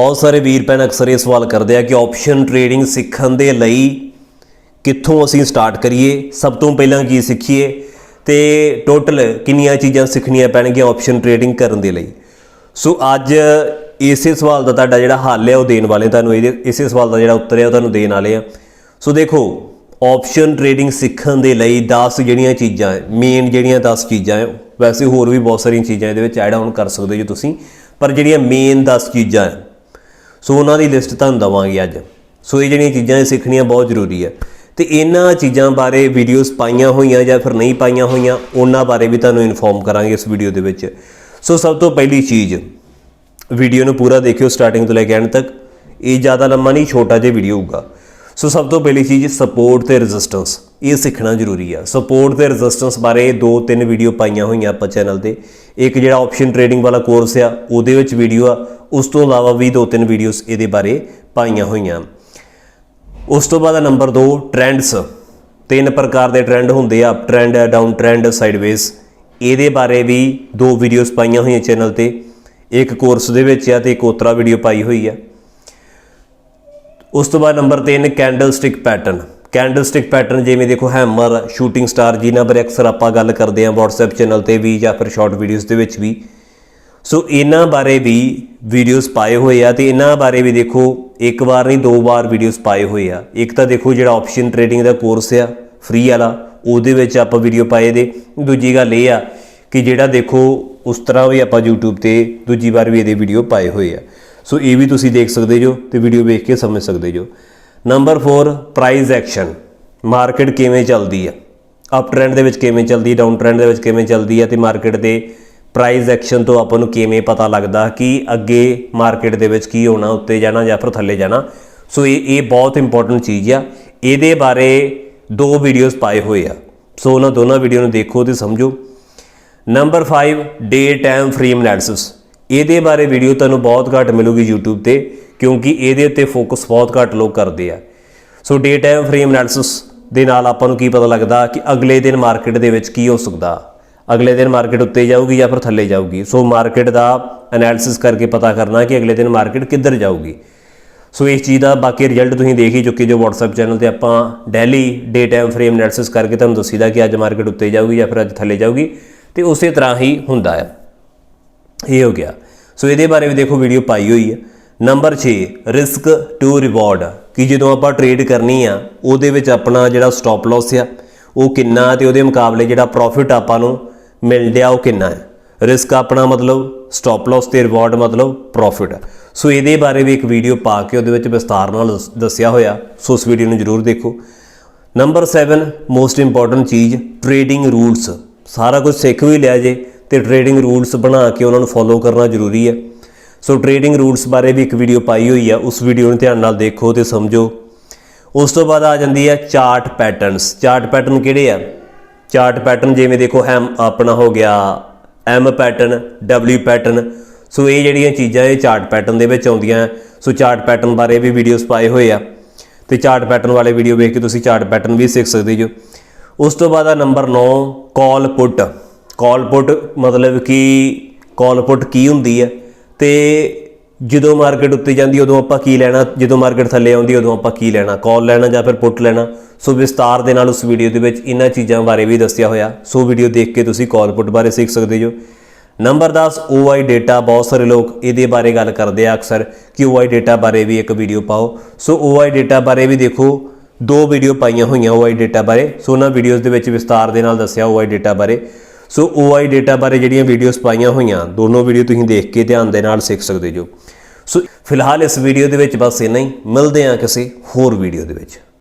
ਬਹੁਤ ਸਾਰੇ ਵੀਰ ਭੈਣ ਅਕਸਰ ਇਹ ਸਵਾਲ ਕਰਦੇ ਆ ਕਿ ਆਪਸ਼ਨ ਟ੍ਰੇਡਿੰਗ ਸਿੱਖਣ ਦੇ ਲਈ ਕਿੱਥੋਂ ਅਸੀਂ ਸਟਾਰਟ ਕਰੀਏ? ਸਭ ਤੋਂ ਪਹਿਲਾਂ ਕੀ ਸਿੱਖੀਏ? ਤੇ ਟੋਟਲ ਕਿੰਨੀਆਂ ਚੀਜ਼ਾਂ ਸਿੱਖਣੀਆਂ ਪੈਣਗੀਆਂ ਆਪਸ਼ਨ ਟ੍ਰੇਡਿੰਗ ਕਰਨ ਦੇ ਲਈ? ਸੋ ਅੱਜ ਇਸੇ ਸਵਾਲ ਦਾ ਤੁਹਾਡਾ ਜਿਹੜਾ ਹੱਲ ਹੈ ਉਹ ਦੇਣ ਵਾਲੇ ਤੁਹਾਨੂੰ ਇਹਦੇ, ਇਸੇ ਸਵਾਲ ਦਾ ਜਿਹੜਾ ਉੱਤਰ ਹੈ ਉਹ ਤੁਹਾਨੂੰ ਦੇਣ ਵਾਲੇ ਆ ਸੋ ਦੇਖੋ ਆਪਸ਼ਨ ਟ੍ਰੇਡਿੰਗ ਸਿੱਖਣ ਦੇ ਲਈ 10 ਜਿਹੜੀਆਂ ਚੀਜ਼ਾਂ ਮੇਨ ਜਿਹੜੀਆਂ 10 ਚੀਜ਼ਾਂ ਵੈਸੇ ਹੋਰ ਵੀ ਬਹੁਤ ਸਾਰੀਆਂ ਚੀਜ਼ਾਂ ਇਹਦੇ ਵਿੱਚ ਐਡ ਆਨ ਕਰ ਸਕਦੇ ਹੋ ਤੁਸੀਂ, ਪਰ ਜਿਹੜੀਆਂ ਮੇਨ 10 ਚੀਜ਼ਾਂ ਹੈ ਸੋ ਉਹਨਾਂ ਦੀ ਲਿਸਟ ਤੁਹਾਨੂੰ ਦਵਾਂਗੇ ਅੱਜ। ਸੋ ਇਹ ਜਿਹੜੀਆਂ ਚੀਜ਼ਾਂ ਇਹ ਸਿੱਖਣੀਆਂ ਬਹੁਤ ਜ਼ਰੂਰੀ ਹੈ। ਤੇ ਇਹਨਾਂ ਚੀਜ਼ਾਂ ਬਾਰੇ ਵੀਡੀਓਜ਼ ਪਾਈਆਂ ਹੋਈਆਂ ਜਾਂ ਫਿਰ ਨਹੀਂ ਪਾਈਆਂ ਹੋਈਆਂ, ਉਹਨਾਂ ਬਾਰੇ ਵੀ ਤੁਹਾਨੂੰ ਇਨਫੋਰਮ ਕਰਾਂਗੇ ਇਸ ਵੀਡੀਓ ਦੇ ਵਿੱਚ। ਸੋ ਸਭ ਤੋਂ ਪਹਿਲੀ ਚੀਜ਼ ਵੀਡੀਓ ਨੂੰ ਪੂਰਾ ਦੇਖਿਓ ਸਟਾਰਟਿੰਗ ਤੋਂ ਲੈ ਕੇ ਐਂਡ ਤੱਕ। ਇਹ ਜ਼ਿਆਦਾ ਲੰਮਾ ਨਹੀਂ, ਛੋਟਾ ਜਿਹਾ ਵੀਡੀਓ ਹੋਊਗਾ। ਸੋ ਸਭ ਤੋਂ ਪਹਿਲੀ ਚੀਜ਼ ਸਪੋਰਟ ਤੇ ਰੈਜ਼ਿਸਟੈਂਸ ਇਹ ਸਿੱਖਣਾ ਜ਼ਰੂਰੀ ਆ। ਸਪੋਰਟ ਤੇ ਰੈਜ਼ਿਸਟੈਂਸ ਬਾਰੇ ਦੋ ਤਿੰਨ ਵੀਡੀਓ ਪਾਈਆਂ ਹੋਈਆਂ ਆਪਾਂ ਚੈਨਲ ਤੇ। ਇੱਕ ਜਿਹੜਾ ਆਪਸ਼ਨ ਟ੍ਰੇਡਿੰਗ ਵਾਲਾ ਕੋਰਸ ਆ, ਉਹਦੇ ਵਿੱਚ ਵੀਡੀਓ ਆ। ਉਸ ਤੋਂ ਇਲਾਵਾ ਵੀ ਦੋ ਤਿੰਨ ਵੀਡੀਓਜ਼ ਇਹਦੇ ਬਾਰੇ ਪਾਈਆਂ ਹੋਈਆਂ। ਉਸ ਤੋਂ ਬਾਅਦ ਨੰਬਰ 2 ਟ੍ਰੈਂਡਸ ਤਿੰਨ ਪ੍ਰਕਾਰ ਦੇ ਟ੍ਰੈਂਡ ਹੁੰਦੇ ਆ up trend down trend sideways ਇਹਦੇ ਬਾਰੇ ਵੀ ਦੋ ਵੀਡੀਓਜ਼ ਪਾਈਆਂ ਹੋਈਆਂ ਚੈਨਲ ਤੇ। ਇੱਕ ਕੋਰਸ ਦੇ ਵਿੱਚ ਆ ਤੇ ਇੱਕ ਉਤਰਾ ਵੀਡੀਓ ਪਾਈ ਹੋਈ ਆ। ਉਸ ਤੋਂ ਬਾਅਦ number 3 candle stick pattern candle stick pattern ਜਿਵੇਂ ਦੇਖੋ ਹੈਮਰ ਸ਼ੂਟਿੰਗ ਸਟਾਰ ਜਿਨ੍ਹਾਂ ਬਾਰੇ ਅਕਸਰ ਆਪਾਂ ਗੱਲ ਕਰਦੇ ਹਾਂ WhatsApp ਚੈਨਲ ਤੇ ਵੀ ਜਾਂ ਫਿਰ ਸ਼ਾਰਟ ਵੀਡੀਓਜ਼ ਦੇ ਵਿੱਚ ਵੀ। ਸੋ ਇਹਨਾਂ ਬਾਰੇ ਵੀ ਵੀਡੀਓਜ਼ ਪਾਏ ਹੋਏ ਆ ਤੇ ਇਹਨਾਂ ਬਾਰੇ ਵੀ ਦੇਖੋ, ਇੱਕ ਵਾਰ ਨਹੀਂ, ਦੋ ਵਾਰ ਵੀਡੀਓਜ਼ ਪਾਏ ਹੋਏ ਆ। ਇੱਕ ਤਾਂ ਦੇਖੋ ਜਿਹੜਾ ਆਪਸ਼ਨ ਟ੍ਰੇਡਿੰਗ ਦਾ ਕੋਰਸ ਆ ਫ੍ਰੀ ਵਾਲਾ, ਉਹਦੇ ਵਿੱਚ ਆਪਾਂ ਵੀਡੀਓ ਪਾਏ ਦੇ। ਦੂਜੀ ਗੱਲ ਇਹ ਆ ਕਿ ਜਿਹੜਾ ਦੇਖੋ, ਉਸ ਤਰ੍ਹਾਂ ਵੀ ਆਪਾਂ YouTube ਤੇ ਦੂਜੀ ਵਾਰ ਵੀ ਇਹਦੇ ਵੀਡੀਓ ਪਾਏ ਹੋਏ ਆ। ਸੋ ਇਹ ਵੀ ਤੁਸੀਂ ਦੇਖ ਸਕਦੇ ਜੋ ਤੇ ਵੀਡੀਓ ਵੇਖ ਕੇ ਸਮਝ ਸਕਦੇ ਜੋ। ਨੰਬਰ 4 ਪ੍ਰਾਈਸ ਐਕਸ਼ਨ ਮਾਰਕੀਟ ਕਿਵੇਂ ਚੱਲਦੀ ਆ? ਅਪ ਟ੍ਰੈਂਡ ਦੇ ਵਿੱਚ ਕਿਵੇਂ ਚੱਲਦੀ ਡਾਊਨ ਟ੍ਰੈਂਡ ਦੇ ਵਿੱਚ ਕਿਵੇਂ ਚੱਲਦੀ ਆ ਤੇ ਮਾਰਕੀਟ ਦੇ ਪ੍ਰਾਈਸ ਐਕਸ਼ਨ ਤੋਂ ਆਪਾਂ ਨੂੰ ਕਿਵੇਂ ਪਤਾ ਲੱਗਦਾ ਕਿ ਅੱਗੇ ਮਾਰਕੀਟ ਦੇ ਵਿੱਚ ਕੀ ਹੋਣਾ, ਉੱਤੇ ਜਾਣਾ ਜਾਂ ਫਿਰ ਥੱਲੇ ਜਾਣਾ? ਸੋ ਇਹ ਇਹ ਬਹੁਤ ਇੰਪੋਰਟੈਂਟ ਚੀਜ਼ ਆ। ਇਹਦੇ ਬਾਰੇ ਦੋ ਵੀਡੀਓਜ਼ ਪਾਏ ਹੋਏ ਆ। ਸੋ ਉਹਨਾਂ ਦੋਨਾਂ ਵੀਡੀਓ ਨੂੰ ਦੇਖੋ ਤੇ ਸਮਝੋ। Number 5 day time frame analysis ਇਹਦੇ ਬਾਰੇ ਵੀਡੀਓ ਤੁਹਾਨੂੰ ਬਹੁਤ ਘੱਟ ਮਿਲੂਗੀ YouTube ਤੇ, ਕਿਉਂਕਿ ਇਹਦੇ ਉੱਤੇ ਫੋਕਸ ਬਹੁਤ ਘੱਟ ਲੋਕ ਕਰਦੇ ਆ। So day time frame analysis ਦੇ ਨਾਲ ਆਪਾਂ ਨੂੰ ਕੀ ਪਤਾ ਲੱਗਦਾ ਕਿ ਅਗਲੇ ਦਿਨ ਮਾਰਕੀਟ ਦੇ ਵਿੱਚ ਕੀ ਹੋ ਸਕਦਾ। ਅਗਲੇ ਦਿਨ ਮਾਰਕੀਟ ਉੱਤੇ ਜਾਊਗੀ ਜਾਂ ਫਿਰ ਥੱਲੇ ਜਾਊਗੀ। ਸੋ ਮਾਰਕੀਟ ਦਾ ਐਨਾਲਿਸਿਸ ਕਰਕੇ ਪਤਾ ਕਰਨਾ ਕਿ ਅਗਲੇ ਦਿਨ ਮਾਰਕੀਟ ਕਿੱਧਰ ਜਾਊਗੀ। ਸੋ ਇਸ ਚੀਜ਼ ਦਾ ਬਾਕੀ ਰਿਜ਼ਲਟ ਤੁਸੀਂ ਦੇਖ ਹੀ ਚੁੱਕੇ ਜੋ WhatsApp ਚੈਨਲ ਤੇ ਆਪਾਂ daily day time frame analysis ਕਰਕੇ ਤੁਹਾਨੂੰ ਦੱਸੀਦਾ ਕਿ ਅੱਜ ਮਾਰਕੀਟ ਉੱਤੇ ਜਾਊਗੀ ਜਾਂ ਫਿਰ ਅੱਜ ਥੱਲੇ ਜਾਊਗੀ ਤੇ ਉਸੇ ਤਰ੍ਹਾਂ ਹੀ ਹੁੰਦਾ ਹੈ ਇਹ ਹੋ ਗਿਆ। ਸੋ ਇਹਦੇ ਬਾਰੇ ਵੀ ਦੇਖੋ ਵੀਡੀਓ ਪਾਈ ਹੋਈ ਹੈ ਨੰਬਰ 6 ਰਿਸਕ ਟੂ ਰਿਵਾਰਡ ਕਿ ਜਦੋਂ ਆਪਾਂ ਟ੍ਰੇਡ ਕਰਨੀ ਆ, ਉਹਦੇ ਵਿੱਚ ਆਪਣਾ ਜਿਹੜਾ ਸਟਾਪ ਲਾਸ ਆ, ਉਹ ਕਿੰਨਾ ਤੇ ਉਹਦੇ ਮੁਕਾਬਲੇ ਜਿਹੜਾ ਪ੍ਰੋਫਿਟ ਆਪਾਂ ਨੂੰ ਮਿਲ ਰਿਹਾ ਉਹ ਕਿੰਨਾ ਹੈ? ਰਿਸਕ ਆਪਣਾ ਮਤਲਬ ਸਟਾਪ ਲਾਸ ਤੇ ਰਿਵਾਰਡ ਮਤਲਬ ਪ੍ਰੋਫਿਟ ਸੋ ਇਹਦੇ ਬਾਰੇ ਵੀ ਇੱਕ ਵੀਡੀਓ ਪਾ ਕੇ ਉਹਦੇ ਵਿੱਚ ਵਿਸਤਾਰ ਨਾਲ ਦੱਸਿਆ ਹੋਇਆ। ਸੋ ਉਸ ਵੀਡੀਓ ਨੂੰ ਜਰੂਰ ਦੇਖੋ। ਨੰਬਰ 7 ਮੋਸਟ ਇੰਪੋਰਟੈਂਟ ਚੀਜ਼ ਟ੍ਰੇਡਿੰਗ ਰੂਲਸ ਸਾਰਾ ਕੁਝ ਸਿੱਖ ਵੀ ਲਿਆ ਜੇ ਤੇ ਟ੍ਰੇਡਿੰਗ ਰੂਲਸ ਬਣਾ ਕੇ ਉਹਨਾਂ ਨੂੰ ਫੋਲੋ ਕਰਨਾ ਜ਼ਰੂਰੀ ਹੈ। ਸੋ ਟ੍ਰੇਡਿੰਗ ਰੂਲਸ ਬਾਰੇ ਵੀ ਇੱਕ ਵੀਡੀਓ ਪਾਈ ਹੋਈ ਆ। ਉਸ ਵੀਡੀਓ ਨੂੰ ਧਿਆਨ ਨਾਲ ਦੇਖੋ ਤੇ ਸਮਝੋ। ਉਸ ਤੋਂ ਬਾਅਦ ਆ ਜਾਂਦੀ ਹੈ ਚਾਰਟ ਪੈਟਰਨਸ ਚਾਰਟ ਪੈਟਰਨ ਕਿਹੜੇ ਆ? ਚਾਰਟ ਪੈਟਰਨ ਜਿਵੇਂ ਦੇਖੋ ਐਮ ਆਪਣਾ ਹੋ ਗਿਆ M pattern W pattern so ਇਹ ਜਿਹੜੀਆਂ ਚੀਜ਼ਾਂ ਇਹ ਚਾਰਟ ਪੈਟਰਨ ਦੇ ਵਿੱਚ ਆਉਂਦੀਆਂ, ਸੋ ਚਾਰਟ ਪੈਟਰਨ ਬਾਰੇ ਵੀ ਵੀਡੀਓਜ਼ ਪਾਏ ਹੋਏ ਆ। ਤੇ ਚਾਰਟ ਪੈਟਰਨ ਵਾਲੇ ਵੀਡੀਓ ਵੇਖ ਕੇ ਤੁਸੀਂ ਚਾਰਟ ਪੈਟਰਨ ਵੀ ਸਿੱਖ ਸਕਦੇ ਜੋ। ਉਸ ਤੋਂ ਬਾਅਦ ਆ ਨੰਬਰ 9 ਕਾਲ ਪੁੱਟ ਕਾਲ ਪੁੱਟ ਮਤਲਬ ਕਿ ਕਾਲ ਪੁੱਟ ਕੀ ਹੁੰਦੀ ਹੈ ਤੇ ਜਦੋਂ ਮਾਰਕੀਟ ਉੱਤੇ ਜਾਂਦੀ, ਉਦੋਂ ਆਪਾਂ ਕੀ ਲੈਣਾ? ਜਦੋਂ ਮਾਰਕੀਟ ਥੱਲੇ ਆਉਂਦੀ, ਉਦੋਂ ਆਪਾਂ ਕੀ ਲੈਣਾ? ਕਾਲ ਲੈਣਾ ਜਾਂ ਫਿਰ ਪੁੱਟ ਲੈਣਾ? ਸੋ ਵਿਸਤਾਰ ਦੇ ਨਾਲ ਉਸ ਵੀਡੀਓ ਦੇ ਵਿੱਚ ਇਹਨਾਂ ਚੀਜ਼ਾਂ ਬਾਰੇ ਵੀ ਦੱਸਿਆ ਹੋਇਆ। ਸੋ ਵੀਡੀਓ ਦੇਖ ਕੇ ਤੁਸੀਂ ਕਾਲ ਪੁੱਟ ਬਾਰੇ ਸਿੱਖ ਸਕਦੇ ਜੋ। ਨੰਬਰ 10 OI ਡੇਟਾ ਬਹੁਤ ਸਾਰੇ ਲੋਕ ਇਹਦੇ ਬਾਰੇ ਗੱਲ ਕਰਦੇ ਆ ਅਕਸਰ ਕਿ OI ਡੇਟਾ ਬਾਰੇ ਵੀ ਇੱਕ ਵੀਡੀਓ ਪਾਓ। ਸੋ OI ਡੇਟਾ ਬਾਰੇ ਵੀ ਦੇਖੋ। ਦੋ ਵੀਡੀਓ ਪਾਈਆਂ ਹੋਈਆਂ OI ਡੇਟਾ ਬਾਰੇ। ਸੋ ਉਹਨਾਂ ਵੀਡੀਓਜ਼ ਦੇ ਵਿੱਚ ਵਿਸਤਾਰ ਦੇ ਨਾਲ ਦੱਸਿਆ OI ਡੇਟਾ ਬਾਰੇ। ਸੋ OI ਡੇਟਾ ਬਾਰੇ ਜਿਹੜੀਆਂ ਵੀਡੀਓਜ਼ ਪਾਈਆਂ ਹੋਈਆਂ, ਦੋਨੋਂ ਵੀਡੀਓ ਤੁਸੀਂ ਦੇਖ ਕੇ ਧਿਆਨ ਦੇ ਨਾਲ ਸਿੱਖ ਸਕਦੇ ਜੋ। ਸੋ ਫਿਲਹਾਲ ਇਸ ਵੀਡੀਓ ਦੇ ਵਿੱਚ ਬਸ ਇੰਨਾ ਹੀ। ਮਿਲਦੇ ਹਾਂ ਕਿਸੇ ਹੋਰ ਵੀਡੀਓ ਦੇ ਵਿੱਚ।